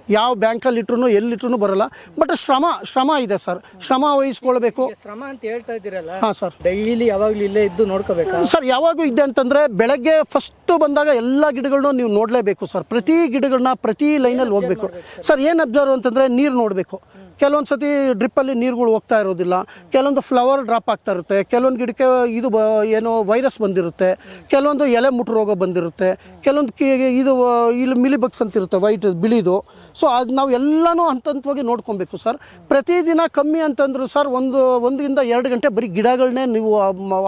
ಯಾವ ಬ್ಯಾಂಕಲ್ಲಿ ಇಟ್ರು ಎಲ್ಲಿಟ್ರು ಬರಲ್ಲ. ಬಟ್ ಶ್ರಮ ಶ್ರಮ ಇದೆ ಸರ್ ಶ್ರಮ ವಹಿಸ್ಕೊಳ್ಬೇಕು. ಶ್ರಮ ಅಂತ ಹೇಳ್ತಾ ಇದ್ದೀರಲ್ಲ ಹಾಂ ಸರ್ ಡೈಲಿ ಯಾವಾಗಲೂ ಇಲ್ಲೇ ಇದ್ದು ನೋಡ್ಕೋಬೇಕು? ಸರ್ ಯಾವಾಗೂ ಇದೆ ಅಂತಂದ್ರೆ ಬೆಳಗ್ಗೆ ಫಸ್ಟ್ ಬಂದಾಗ ಎಲ್ಲ ಗಿಡಗಳನ್ನೂ ನೀವು ನೋಡಲೇಬೇಕು ಸರ್ ಪ್ರತಿ ಗಿಡಗಳನ್ನ ಪ್ರತಿ ಲೈನಲ್ಲಿ ಹೋಗ್ಬೇಕು. ಸರ್ ಏನು ಅಬ್ಸರ್ವ್ ಅಂತಂದ್ರೆ ನೀರು ನೋಡಬೇಕು. ಕೆಲವೊಂದು ಸತಿ ಡ್ರಿಪ್ಪಲ್ಲಿ ನೀರುಗಳು ಹೋಗ್ತಾ ಇರೋದಿಲ್ಲ. ಕೆಲವೊಂದು ಫ್ಲವರ್ ಡ್ರಾಪ್ ಆಗ್ತಾ ಇರುತ್ತೆ. ಕೆಲವೊಂದು ಗಿಡಕ್ಕೆ ಇದು ಬ, ಏನೋ ವೈರಸ್ ಬಂದಿರುತ್ತೆ. ಕೆಲವೊಂದು ಎಲೆ ಮುಟ್ಟು ರೋಗ ಬಂದಿರುತ್ತೆ. ಕೆಲವೊಂದು ಇದು, ಇಲ್ಲಿ ಇಲ್ಲಿ ಮಿಲಿಬಗ್ಸ್ ಅಂತ ಇರುತ್ತೆ ವೈಟ್ ಬಿಳಿದು. ಸೊ ಅದು ನಾವು ಎಲ್ಲನೂ ಹಂತ ಹಂತವಾಗಿ ನೋಡ್ಕೊಬೇಕು ಸರ್. ಪ್ರತಿದಿನ ಕಮ್ಮಿ ಅಂತಂದ್ರು ಸರ್, ಒಂದು, ಒಂದರಿಂದ ಎರಡು ಗಂಟೆ ಬರೀ ಗಿಡಗಳನ್ನೇ ನೀವು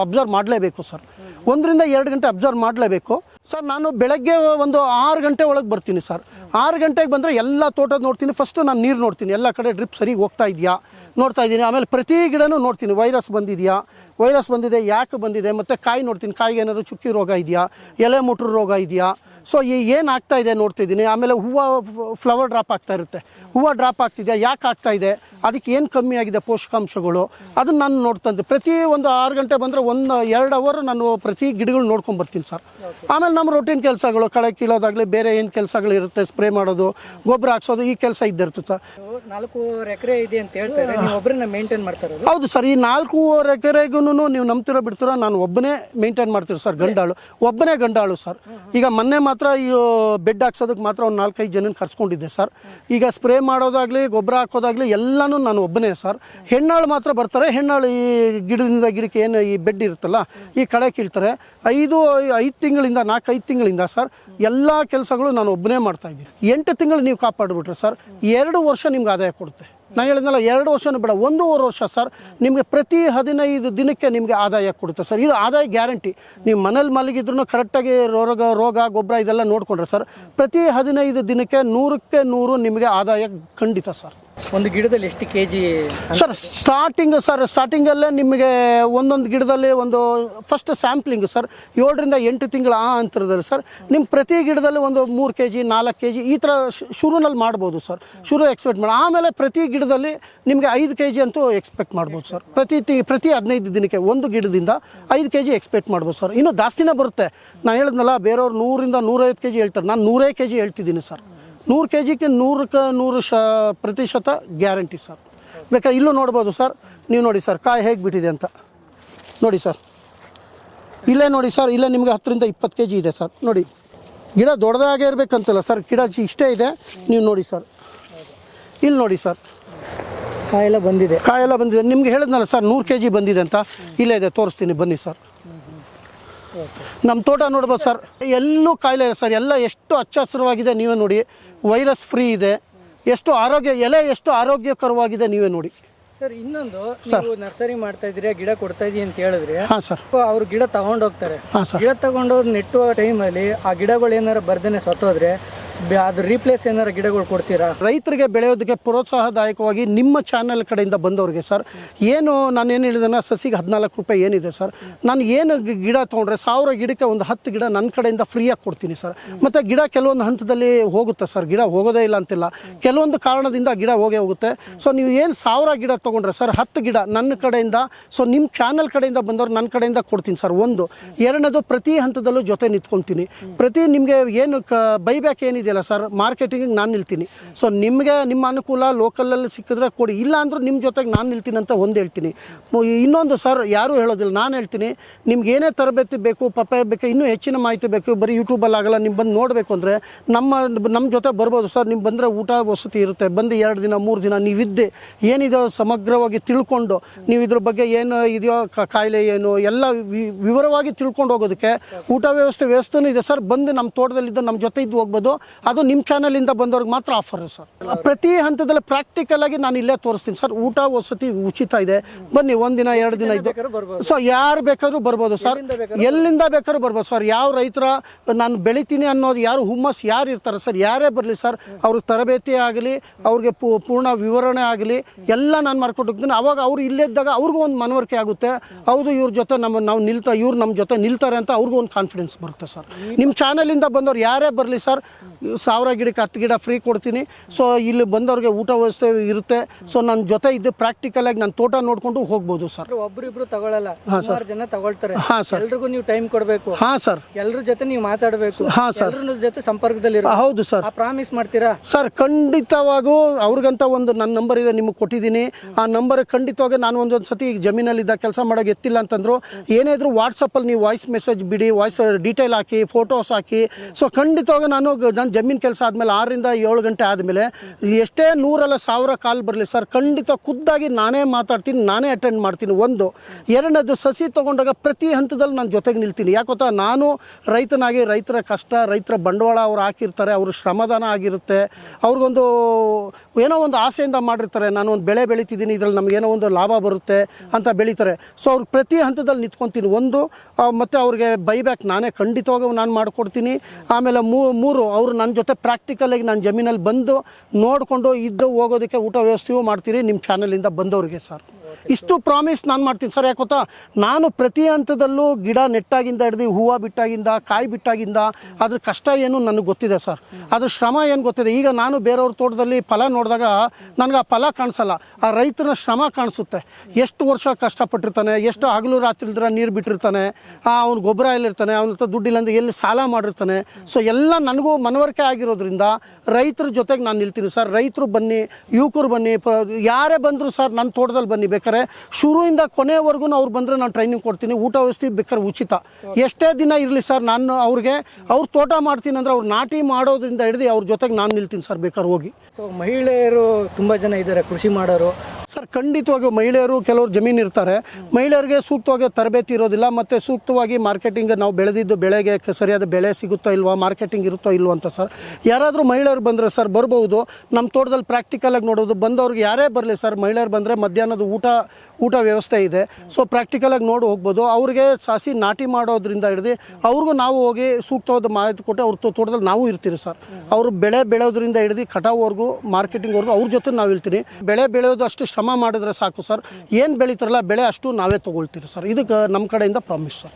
ಅಬ್ಸರ್ವ್ ಮಾಡಲೇಬೇಕು ಸರ್. ಒಂದರಿಂದ ಎರಡು ಗಂಟೆ ಅಬ್ಸರ್ವ್ ಮಾಡಲೇಬೇಕು. ಸರ್, ನಾನು ಬೆಳಗ್ಗೆ ಒಂದು ಆರು ಗಂಟೆ ಒಳಗೆ ಬರ್ತೀನಿ ಸರ್. ಆರು ಗಂಟೆಗೆ ಬಂದರೆ ಎಲ್ಲ ತೋಟದ ನೋಡ್ತೀನಿ. ಫಸ್ಟು ನಾನು ನೀರು ನೋಡ್ತೀನಿ. ಎಲ್ಲ ಕಡೆ ಡ್ರಿಪ್ ಸರಿ ಹೋಗ್ತಾ ಇದೆಯಾ? ನೋಡ್ತಾ ಇದ್ದೀನಿ. ಆಮೇಲೆ ಪ್ರತಿ ಗಿಡನೂ ನೋಡ್ತೀನಿ. ವೈರಸ್ ಬಂದಿದೆಯಾ? ವೈರಸ್ ಬಂದಿದೆ, ಯಾಕೆ ಬಂದಿದೆ? ಮತ್ತು ಕಾಯಿ ನೋಡ್ತೀನಿ. ಕಾಯಿಗೆ ಏನಾದ್ರು ಚುಕ್ಕಿ ರೋಗ ಇದೆಯಾ? ಎಲೆ ಮುಟ್ರು ರೋಗ ಇದೆಯಾ? ಸೊ ಈ ಏನು ಆಗ್ತಾ ಇದೆ ನೋಡ್ತಿದ್ದೀನಿ. ಆಮೇಲೆ ಹೂವು ಫ್ಲವರ್ ಡ್ರಾಪ್ ಆಗ್ತಾ ಇರುತ್ತೆ. ಹೂವು ಡ್ರಾಪ್ ಆಗ್ತಿದೆ ಯಾಕೆ ಆಗ್ತಾ ಇದೆ? ಅದಕ್ಕೆ ಏನು ಕಮ್ಮಿ ಆಗಿದೆ ಪೋಷಕಾಂಶಗಳು? ಅದನ್ನು ನಾನು ನೋಡ್ತಂತೆ ಪ್ರತಿ ಒಂದು ಆರು ಗಂಟೆ ಬಂದರೆ ಒಂದು ಎರಡು ಅವರ್ ನಾನು ಪ್ರತಿ ಗಿಡಗಳು ನೋಡ್ಕೊಂಡು ಬರ್ತೀನಿ ಸರ್. ಆಮೇಲೆ ನಮ್ಮ ರೊಟೀನ್ ಕೆಲಸಗಳು ಕಳೆ ಕೀಳೋದಾಗಲಿ ಬೇರೆ ಏನು ಕೆಲಸಗಳು ಇರುತ್ತೆ ಸ್ಪ್ರೇ ಮಾಡೋದು ಗೊಬ್ಬರ ಹಾಕ್ಸೋದು ಈ ಕೆಲಸ ಇದ್ದಿರ್ತದೆ ಸರ್. ನಾಲ್ಕೂವರೆ ಎಕರೆ ಇದೆ ಅಂತ ಹೇಳ್ತಾರೆ ಒಬ್ಬರನ್ನ ಮೇಂಟೈನ್ ಮಾಡ್ತಾರೆ ಹೌದು ಸರ್. ಈ ನಾಲ್ಕೂವರೆ ಎಕರೆಗೂ ನೀವು ನಂಬ್ತಿರೋ ಬಿಡ್ತೀರೋ? ನಾನು ಒಬ್ಬನೇ ಮೇಂಟೈನ್ ಮಾಡ್ತೀರಿ ಸರ್ ಗಂಡಾಳು. ಒಬ್ಬನೇ ಗಂಡಾಳು ಸರ್. ಈಗ ಮೊನ್ನೆ ಮಾತ್ರ ಈ ಬೆಡ್ ಹಾಕ್ಸೋದಕ್ಕೆ ಮಾತ್ರ ಒಂದು ನಾಲ್ಕೈದು ಜನ ಕರ್ಸ್ಕೊಂಡಿದ್ದೆ, ಸರ್. ಈಗ ಸ್ಪ್ರೇ ಮಾಡೋದಾಗಲಿ, ಗೊಬ್ಬರ ಹಾಕೋದಾಗಲಿ ಎಲ್ಲನೂ ನಾನು ಒಬ್ಬನೇ, ಸರ್. ಹೆಣ್ಣಾಳು ಮಾತ್ರ ಬರ್ತಾರೆ. ಹೆಣ್ಣಾಳು ಈ ಗಿಡದಿಂದ ಗಿಡಕ್ಕೆ ಏನು ಈ ಬೆಡ್ ಇರುತ್ತಲ್ಲ, ಈ ಕಳೆ ಕೀಳ್ತಾರೆ. ಐದು ಐದು ತಿಂಗಳಿಂದ, ನಾಲ್ಕೈದು ತಿಂಗಳಿಂದ, ಸರ್, ಎಲ್ಲ ಕೆಲಸಗಳು ನಾನು ಒಬ್ಬನೇ ಮಾಡ್ತಾ ಇದ್ದೀನಿ. ಎಂಟು ತಿಂಗಳು ನೀವು ಕಾಪಾಡಿಬಿಟ್ರೆ, ಸರ್, ಎರಡು ವರ್ಷ ನಿಮ್ಗೆ ಆದಾಯ ಕೊಡುತ್ತೆ. ನಾನು ಹೇಳಿದ್ನಲ್ಲ, ಎರಡು ವರ್ಷನೂ ಬೇಡ, ಒಂದೂವರೆ ವರ್ಷ ಸರ್, ನಿಮಗೆ ಪ್ರತಿ ಹದಿನೈದು ದಿನಕ್ಕೆ ನಿಮಗೆ ಆದಾಯ ಕೊಡುತ್ತೆ ಸರ್. ಇದು ಆದಾಯ ಗ್ಯಾರಂಟಿ. ನೀವು ಮನೇಲಿ ಮಲಗಿದ್ರು ಕರೆಕ್ಟಾಗಿ ರೋಗ ರೋಗ, ಗೊಬ್ಬರ ಇದೆಲ್ಲ ನೋಡಿಕೊಂಡ್ರೆ ಸರ್, ಪ್ರತಿ ಹದಿನೈದು ದಿನಕ್ಕೆ ನೂರಕ್ಕೆ ನೂರು ನಿಮಗೆ ಆದಾಯ ಖಂಡಿತ ಸರ್. ಒಂದು ಗಿಡದಲ್ಲಿ ಎಷ್ಟು K G sir starting sir ಸ್ಟಾರ್ಟಿಂಗಲ್ಲೇ ನಿಮಗೆ ಒಂದೊಂದು ಗಿಡದಲ್ಲಿ ಒಂದು ಫಸ್ಟ್ ಸ್ಯಾಂಪ್ಲಿಂಗ್ ಸರ್, ಏಳರಿಂದ ಎಂಟು ತಿಂಗಳ ಆ ಅಂತರದಲ್ಲಿ, ಸರ್. ನಿಮ್ಮ ಪ್ರತಿ ಗಿಡದಲ್ಲಿ ಒಂದು ಮೂರು ಕೆ ಜಿ ನಾಲ್ಕು ಕೆ ಜಿ ಈ ಥರ ಶುರುನಲ್ಲಿ ಮಾಡ್ಬೋದು, ಸರ್. ಶುರು ಎಕ್ಸ್ಪೆಕ್ಟ್ ಮಾಡಿ, ಆಮೇಲೆ ಪ್ರತಿ ಗಿಡದಲ್ಲಿ ನಿಮಗೆ ಐದು ಕೆ ಜಿ ಅಂತೂ ಎಕ್ಸ್ಪೆಕ್ಟ್ ಮಾಡ್ಬೋದು, ಸರ್. ಪ್ರತಿ ತಿ, ಪ್ರತಿ ಹದಿನೈದು ದಿನಕ್ಕೆ ಒಂದು ಗಿಡದಿಂದ ಐದು ಕೆ ಜಿ ಎಕ್ಸ್ಪೆಕ್ಟ್ ಮಾಡ್ಬೋದು, ಸರ್. ಇನ್ನೂ ಜಾಸ್ತಿನೇ ಬರುತ್ತೆ. ನಾನು ಹೇಳಿದ್ನಲ್ಲ, ಬೇರೆಯವ್ರು ನೂರಿಂದ ನೂರೈವತ್ತು ಕೆ ಜಿ ಹೇಳ್ತಾರೆ. ನಾನು ನೂರೇ ಕೆ ಜಿ ಹೇಳ್ತಿದ್ದೀನಿ, ಸರ್. ನೂರು ಕೆ ಜಿಗೆ ನೂರಕ್ಕೆ ನೂರು ಶ ಪ್ರತಿಶತ ಗ್ಯಾರಂಟಿ ಸರ್. ಬೇಕಾದ್ರೆ ಇಲ್ಲೂ ನೋಡ್ಬೋದು ಸರ್. ನೀವು ನೋಡಿ ಸರ್ ಕಾಯಿ ಹೇಗೆ ಬಿಟ್ಟಿದೆ ಅಂತ. ನೋಡಿ ಸರ್. ಇಲ್ಲೇ ನೋಡಿ ಸರ್ ಇಲ್ಲೇ ನಿಮಗೆ ಹತ್ತರಿಂದ ಇಪ್ಪತ್ತು ಕೆ ಜಿ ಇದೆ ಸರ್. ನೋಡಿ. ಗಿಡ ದೊಡ್ಡದಾಗೇ ಇರಬೇಕಂತಲ್ಲ ಸರ್ ಗಿಡ ಇಷ್ಟೇ ಇದೆ ನೀವು ನೋಡಿ ಸರ್. ಇಲ್ಲಿ ನೋಡಿ ಸರ್. ಕಾಯೆಲ್ಲ ಬಂದಿದೆ. ಕಾಯೆಲ್ಲ ಬಂದಿದೆ. ನಿಮ್ಗೆ ಹೇಳಿದ್ನಲ್ಲ ಸರ್ ನೂರು ಕೆ ಜಿ ಬಂದಿದೆ ಅಂತ. ಇಲ್ಲೇ ಇದೆ ತೋರಿಸ್ತೀನಿ ಬನ್ನಿ ಸರ್. ನಮ್ಮ ತೋಟ ನೋಡ್ಬೋದು ಸರ್ ಎಲ್ಲೂ ಕಾಯಿಲೆ ಇಲ್ಲ ಸರ್. ಎಲ್ಲ ಎಷ್ಟು ಹಚ್ಚ ಹಸಿರವಾಗಿದೆ ನೀವೇ ನೋಡಿ. ವೈರಸ್ ಫ್ರೀ ಇದೆ. ಎಷ್ಟು ಆರೋಗ್ಯ ಎಲೆ ಎಷ್ಟು ಆರೋಗ್ಯಕರವಾಗಿದೆ ನೀವೇ ನೋಡಿ. ಸರ್ ಇನ್ನೊಂದು ನೀವು ನರ್ಸರಿ ಮಾಡ್ತಾ ಇದ್ದೀರಾ ಗಿಡ ಕೊಡ್ತಾ ಇದೀವಿ ಅಂತ ಹೇಳಿದ್ರೆ ಹಾಂ ಸರ್. ಅವ್ರು ಗಿಡ ತಗೊಂಡೋಗ್ತಾರೆ. ಗಿಡ ತಗೊಂಡೋಗಿ ನೆಟ್ಟುವ ಟೈಮಲ್ಲಿ ಆ ಗಿಡಗಳು ಏನಾರು ಬರ್ದೇನೆ ಸತ್ತೋದ್ರೆ ಅದು ರೀಪ್ಲೇಸ್ ಏನಾರ ಗಿಡಗಳು ಕೊಡ್ತೀರಾ? ರೈತರಿಗೆ ಬೆಳೆಯೋದಕ್ಕೆ ಪ್ರೋತ್ಸಾಹದಾಯಕವಾಗಿ ನಿಮ್ಮ ಚಾನೆಲ್ ಕಡೆಯಿಂದ ಬಂದವರಿಗೆ ಸರ್ ಏನು ನಾನು ಏನು ಹೇಳಿದೆನ, ಸಸಿಗೆ ಹದಿನಾಲ್ಕು ರೂಪಾಯಿ ಏನಿದೆ ಸರ್ ನಾನು ಏನು ಗಿಡ ತೊಗೊಂಡ್ರೆ ಸಾವಿರ ಗಿಡಕ್ಕೆ ಒಂದು ಹತ್ತು ಗಿಡ ನನ್ನ ಕಡೆಯಿಂದ ಫ್ರೀಯಾಗಿ ಕೊಡ್ತೀನಿ ಸರ್ ಮತ್ತು ಗಿಡ ಕೆಲವೊಂದು ಹಂತದಲ್ಲಿ ಹೋಗುತ್ತೆ ಸರ್ ಗಿಡ ಹೋಗೋದೇ ಇಲ್ಲ ಅಂತಿಲ್ಲ. ಕೆಲವೊಂದು ಕಾರಣದಿಂದ ಗಿಡ ಹೋಗೇ ಹೋಗುತ್ತೆ. ಸೊ ನೀವು ಏನು ಸಾವಿರ ಗಿಡ ತೊಗೊಂಡ್ರೆ ಸರ್ ಹತ್ತು ಗಿಡ ನನ್ನ ಕಡೆಯಿಂದ ಸೊ ನಿಮ್ಮ ಚಾನಲ್ ಕಡೆಯಿಂದ ಬಂದವರು ನನ್ನ ಕಡೆಯಿಂದ ಕೊಡ್ತೀನಿ ಸರ್ ಒಂದು. ಎರಡನೇದು ಪ್ರತಿ ಹಂತದಲ್ಲೂ ಜೊತೆ ನಿಂತ್ಕೊಳ್ತೀನಿ ಪ್ರತಿ ನಿಮಗೆ ಏನು ಕ ಬೈಬ್ಯಾಕ್ ಏನಿದೆಯಲ್ಲ ಸರ್? ಮಾರ್ಕೆಟಿಂಗಿಗೆ ನಾನು ನಿಲ್ತೀನಿ. ಸೊ ನಿಮಗೆ ನಿಮ್ಮ ಅನುಕೂಲ ಲೋಕಲಲ್ಲಿ ಸಿಕ್ಕಿದ್ರೆ ಕೊಡಿ. ಇಲ್ಲ ಅಂದರೂ ನಿಮ್ಮ ಜೊತೆಗೆ ನಾನು ನಿಲ್ತೀನಿ ಅಂತ ಒಂದು ಹೇಳ್ತೀನಿ. ಇನ್ನೊಂದು ಸರ್, ಯಾರೂ ಹೇಳೋದಿಲ್ಲ. ನಾನು ಹೇಳ್ತೀನಿ, ನಿಮ್ಗೆ ಏನೇ ತರಬೇತಿ ಬೇಕು, ಪಪ್ಪಾಯ ಬೇಕು, ಇನ್ನೂ ಹೆಚ್ಚಿನ ಮಾಹಿತಿ ಬೇಕು, ಬರೀ ಯೂಟ್ಯೂಬಲ್ಲಿ ಆಗಲ್ಲ ನಿಮ್ಮ ಬಂದು ನೋಡಬೇಕು ಅಂದರೆ ನಮ್ಮ ನಮ್ಮ ಜೊತೆ ಬರ್ಬೋದು ಸರ್. ನಿಮ್ಮ ಬಂದರೆ ಊಟ ವಸತಿ ಇರುತ್ತೆ. ಬಂದು ಎರಡು ದಿನ, ಮೂರು ದಿನ ನೀವಿದ್ದೆ ಏನಿದೆ ಸಮಗ್ರವಾಗಿ ತಿಳ್ಕೊಂಡು, ನೀವು ಇದ್ರ ಬಗ್ಗೆ ಏನು ಇದೆಯೋ ಕಾಯಿಲೆ ಏನು, ಎಲ್ಲ ವಿವರವಾಗಿ ತಿಳ್ಕೊಂಡು ಹೋಗೋದಕ್ಕೆ ಊಟ ವ್ಯವಸ್ಥೆ ವ್ಯವಸ್ಥೆನೂ ಇದೆ ಸರ್. ಬಂದು ನಮ್ಮ ತೋಟದಲ್ಲಿದ್ದ ನಮ್ಮ ಜೊತೆ ಇದ್ದು ಹೋಗ್ಬೋದು. ಅದು ನಿಮ್ಮ ಚಾನಲಿಂದ ಬಂದವ್ರಿಗೆ ಮಾತ್ರ ಆಫರ್ ಸರ್ ಪ್ರತಿ ಹಂತದಲ್ಲಿ ಪ್ರಾಕ್ಟಿಕಲ್ ಆಗಿ ನಾನು ಇಲ್ಲೇ ತೋರಿಸ್ತೀನಿ ಸರ್ ಊಟ ವಸತಿ ಉಚಿತ ಇದೆ. ಬನ್ನಿ ಒಂದಿನ ಎರಡು ದಿನ ಇದೆ. ಸೊ ಯಾರು ಬೇಕಾದ್ರೂ ಬರ್ಬೋದು ಸರ್ ಎಲ್ಲಿಂದ ಬೇಕಾದ್ರೂ ಬರ್ಬೋದು. ಸರ್ ಯಾವ ರೈತರ ನಾನು ಬೆಳಿತೀನಿ ಅನ್ನೋದು ಯಾರು ಹುಮ್ಮಸ್ ಯಾರು ಇರ್ತಾರೆ ಸರ್ ಯಾರೇ ಬರಲಿ ಸರ್ ಅವ್ರಿಗೆ ತರಬೇತಿ ಆಗಲಿ ಅವ್ರಿಗೆ ಪೂ- ಪೂರ್ಣ ವಿವರಣೆ ಆಗಲಿ ಎಲ್ಲ ನಾನು ಮಾಡ್ಕೊಟ್ಟಿರ್ತೀನಿ ಅವಾಗ ಅವ್ರು ಇಲ್ಲಿದ್ದಾಗ ಅವ್ರಿಗೂ ಒಂದು ಮನವರಿಕೆ ಆಗುತ್ತೆ. ಹೌದು ಇವ್ರ ಜೊತೆ ನಮ್ಮ ನಾವು ನಿಲ್ತಾ ಇವ್ರು ನಮ್ಮ ಜೊತೆ ನಿಲ್ತಾರೆ ಅಂತ ಅವ್ರಿಗೂ ಒಂದು ಕಾನ್ಫಿಡೆನ್ಸ್ ಬರುತ್ತೆ ಸರ್ ನಿಮ್ಮ ಚಾನಲಿಂದ ಬಂದವ್ರು ಯಾರೇ ಬರಲಿ ಸರ್ ಸಾವಿರ ಗಿಡಕ್ಕೆ ಹತ್ತು ಗಿಡ ಫ್ರೀ ಕೊಡ್ತೀನಿ. ಸೊ ಇಲ್ಲಿ ಬಂದವ್ರಿಗೆ ಊಟ ವ್ಯವಸ್ಥೆ ಇರುತ್ತೆ. ಸೊ ನನ್ನ ಜೊತೆ ಇದ್ದು ಪ್ರಾಕ್ಟಿಕಲ್ ಆಗಿ ನಾನು ತೋಟ ನೋಡಿಕೊಂಡು ಹೋಗ್ಬೋದು ಸರ್ ಒಬ್ಬರಿಬ್ರು ತಗೊಳ್ಳಲ್ಲ ಸುಮಾರು ಜನ ತಗೊಳ್ತಾರೆ. ಹಾಂ ಸರ್ ಎಲ್ರಿಗೂ ನೀವು ಟೈಮ್ ಕೊಡಬೇಕು. ಹಾಂ ಸರ್ ಎಲ್ಲರ ಜೊತೆ ನೀವು ಮಾತಾಡಬೇಕು. ಹಾಂ ಸರ್ ಜೊತೆ ಸಂಪರ್ಕದಲ್ಲಿ ಹೌದು ಸರ್ ಆ ಪ್ರಾಮಿಸ್ ಮಾಡ್ತೀರಾ? ಸರ್ ಖಂಡಿತವಾಗೂ ಅವ್ರಿಗಂತ ಒಂದು ನನ್ನ ನಂಬರ್ ಇದೆ ನಿಮಗೆ ಕೊಟ್ಟಿದ್ದೀನಿ. ಆ ನಂಬರ್ ಖಂಡಿತವಾಗಿ ನಾನು ಒಂದೊಂದು ಸತಿ ಈಗ ಜಮೀನಲ್ಲಿದ್ದ ಕೆಲಸ ಮಾಡೋಕೆ ಎತ್ತಿಲ್ಲ ಅಂತಂದ್ರು ಏನೇ ಇದ್ರು ವಾಟ್ಸಪ್ಪಲ್ಲಿ ನೀವು ವಾಯ್ಸ್ ಮೆಸೇಜ್ ಬಿಡಿ ವಾಯ್ಸ್ ಡೀಟೇಲ್ ಹಾಕಿ ಫೋಟೋಸ್ ಹಾಕಿ. ಸೊ ಖಂಡಿತವಾಗಿ ನಾನು ನಾನು ಜಮೀನು ಕೆಲಸ ಆದಮೇಲೆ ಆರರಿಂದ ಏಳು ಗಂಟೆ ಆದಮೇಲೆ ಎಷ್ಟೇ ನೂರಲ್ಲ ಸಾವಿರ ಕಾಲ್ ಬರಲಿ ಸರ್, ಖಂಡಿತ ಖುದ್ದಾಗಿ ನಾನೇ ಮಾತಾಡ್ತೀನಿ, ನಾನೇ ಅಟೆಂಡ್ ಮಾಡ್ತೀನಿ. ಒಂದು, ಎರಡನೇದು ಸಸಿ ತೊಗೊಂಡಾಗ ಪ್ರತಿ ಹಂತದಲ್ಲಿ ನಾನು ಜೊತೆಗೆ ನಿಲ್ತೀನಿ. ಯಾಕೆ ಗೊತ್ತಾ? ನಾನು ರೈತನಾಗಿ ರೈತರ ಕಷ್ಟ, ರೈತರ ಬಂಡವಾಳ ಅವ್ರು ಹಾಕಿರ್ತಾರೆ, ಅವರು ಶ್ರಮದಾನ ಆಗಿರುತ್ತೆ. ಅವ್ರಿಗೊಂದು ಏನೋ ಒಂದು ಆಸೆಯಿಂದ ಮಾಡಿರ್ತಾರೆ, ನಾನು ಒಂದು ಬೆಳೆ ಬೆಳಿತಿದ್ದೀನಿ, ಇದರಲ್ಲಿ ನಮಗೇನೋ ಒಂದು ಲಾಭ ಬರುತ್ತೆ ಅಂತ ಬೆಳೀತಾರೆ. ಸೊ ಅವ್ರು ಪ್ರತಿ ಹಂತದಲ್ಲಿ ನಿಂತ್ಕೊತೀನಿ. ಒಂದು ಮತ್ತು ಅವ್ರಿಗೆ ಬೈಬ್ಯಾಕ್ ನಾನೇ ಖಂಡಿತವಾಗ ನಾನು ಮಾಡಿಕೊಡ್ತೀನಿ. ಆಮೇಲೆ ಮೂರು, ಅವರು ನನ್ನ ಜೊತೆ ಪ್ರಾಕ್ಟಿಕಲಾಗಿ ನಾನು ಜಮೀನಲ್ಲಿ ಬಂದು ನೋಡಿಕೊಂಡು ಇದ್ದು ಹೋಗೋದಕ್ಕೆ ಊಟ ವ್ಯವಸ್ಥೆಯೂ ಮಾಡ್ತೀರಿ, ನಿಮ್ಮ ಚಾನಲಿಂದ ಬಂದವ್ರಿಗೆ ಸರ್. ಇಷ್ಟು ಪ್ರಾಮಿಸ್ ನಾನು ಮಾಡ್ತೀನಿ. ಸರ್, ಯಾಕೆ ಗೊತ್ತಾ? ನಾನು ಪ್ರತಿ ಹಂತದಲ್ಲೂ ಗಿಡ ನೆಟ್ಟಾಗಿಂದ ಹಿಡ್ದು, ಹೂವು ಬಿಟ್ಟಾಗಿಂದ, ಕಾಯಿ ಬಿಟ್ಟಾಗಿಂದ, ಅದ್ರ ಕಷ್ಟ ಏನು ನನಗೆ ಗೊತ್ತಿದೆ ಸರ್. ಅದ್ರ ಶ್ರಮ ಏನು ಗೊತ್ತಿದೆ? ಈಗ ನಾನು ಬೇರೆಯವ್ರ ತೋಟದಲ್ಲಿ ಫಲ ನೋಡಿದಾಗ ನನಗೆ ಆ ಫಲ ಕಾಣಿಸಲ್ಲ. ಆ ರೈತನ ಶ್ರಮ ಕಾಣಿಸುತ್ತೆ. ಎಷ್ಟು ವರ್ಷ ಕಷ್ಟಪಟ್ಟಿರ್ತಾನೆ, ಎಷ್ಟು ಹಗಲು ರಾತ್ರಿ ನೀರು ಬಿಟ್ಟಿರ್ತಾನೆ ಅವ್ನು ಗೊಬ್ಬರ ಎಲ್ಲಿರ್ತಾನೆ, ಅವನ ಹತ್ರ ದುಡ್ಡಿಲ್ಲ ಅಂದರೆ ಎಲ್ಲಿ ಸಾಲ ಮಾಡಿರ್ತಾನೆ. ಸೊ ಎಲ್ಲ ನನಗೂ ಮನವರಿಕೆ ಆಗಿರೋದ್ರಿಂದ ರೈತರ ಜೊತೆಗೆ ನಾನು ನಿಲ್ತೀನಿ ಸರ್. ರೈತರು ಬನ್ನಿ, ಯುವಕರು ಬನ್ನಿ ಯಾರೇ ಬಂದರೂ ಸರ್ ನನ್ನ ತೋಟದಲ್ಲಿ ಬನ್ನಿ ಬೇಕಾದ್ರೆ ಶುರುವಿಂದ ಕೊನೆಯವರೆಗೂ ಅವ್ರು ಬಂದರೆ ನಾನು ಟ್ರೈನಿಂಗ್ ಕೊಡ್ತೀನಿ. ಊಟ ವ್ಯವಸ್ಥೆ ಬೇಕಾದ್ರೆ ಉಚಿತ. ಎಷ್ಟೇ ದಿನ ಇರಲಿ ಸರ್ ನಾನು ಅವ್ರಿಗೆ, ಅವ್ರು ತೋಟ ಮಾಡ್ತೀನಿ ಅಂದರೆ ಅವ್ರು ನಾಟಿ ಮಾಡೋದ್ರಿಂದ ಹಿಡಿದು ಅವ್ರ ಜೊತೆಗೆ ನಾನು ನಿಲ್ತೀನಿ ಸರ್ ಬೇಕಾದ್ರೆ ಹೋಗಿ. ಸೊ ಮಹಿಳೆಯರು ತುಂಬ ಜನ ಇದ್ದಾರೆ, ಕೃಷಿ ಮಾಡೋರು. ಸರ್ ಖಂಡಿತವಾಗಿ ಮಹಿಳೆಯರು ಕೆಲವರು ಜಮೀನು ಇರ್ತಾರೆ. ಮಹಿಳೆಯರಿಗೆ ಸೂಕ್ತವಾಗಿ ತರಬೇತಿ ಇರೋದಿಲ್ಲ, ಮತ್ತು ಸೂಕ್ತವಾಗಿ ಮಾರ್ಕೆಟಿಂಗ್ ನಾವು ಬೆಳೆದಿದ್ದು ಬೆಳೆಗೆ ಸರಿಯಾದ ಬೆಳೆ ಸಿಗುತ್ತೋ ಇಲ್ವಾ, ಮಾರ್ಕೆಟಿಂಗ್ ಇರುತ್ತೋ ಇಲ್ವೋ ಅಂತ ಸರ್. ಯಾರಾದರೂ ಮಹಿಳೆಯರು ಬಂದರೆ ಸರ್ ಬರ್ಬೋದು ನಮ್ಮ ತೋಟದಲ್ಲಿ ಪ್ರಾಕ್ಟಿಕಲಾಗಿ ನೋಡೋದು, ಬಂದವ್ರಿಗೆ ಯಾರೇ ಬರಲಿ ಸರ್, ಮಹಿಳೆಯರು ಬಂದರೆ ಮಧ್ಯಾಹ್ನದ ಊಟ ಊಟ ವ್ಯವಸ್ಥೆ ಇದೆ. ಸೊ ಪ್ರಾಕ್ಟಿಕಲಾಗಿ ನೋಡಿ ಹೋಗ್ಬೋದು. ಅವ್ರಿಗೆ ಸಾಸಿ ನಾಟಿ ಮಾಡೋದ್ರಿಂದ ಹಿಡಿದು ಅವ್ರಿಗೂ ನಾವು ಹೋಗಿ ಸೂಕ್ತವಾದ ಮಾಹಿತಿ ಕೊಟ್ಟು ಅವ್ರ ತೋಟದಲ್ಲಿ ನಾವು ಇರ್ತೀರಿ ಸರ್. ಅವರು ಬೆಳೆ ಬೆಳೆಯೋದ್ರಿಂದ ಹಿಡಿದು ಕಟಾವ್ವರೆಗೂ ಮಾರ್ಕೆಟಿಂಗ್ವರೆಗೂ ಅವ್ರ ಜೊತೆ ನಾವು ಇರ್ತೀವಿ ಬೆಳೆ ಬೆಳೆಯೋದು ಅಷ್ಟು ಶ್ರಮ ಮಾಡಿದ್ರೆ ಸಾಕು ಸರ್. ಏನು ಬೆಳೀತಾರಲ್ಲ, ಬೆಳೆ ಅಷ್ಟು ನಾವೇ ತೊಗೊಳ್ತೀವಿ ಸರ್. ಇದಕ್ಕೆ ನಮ್ಮ ಕಡೆಯಿಂದ ಪ್ರಾಮಿಸ್ ಸರ್.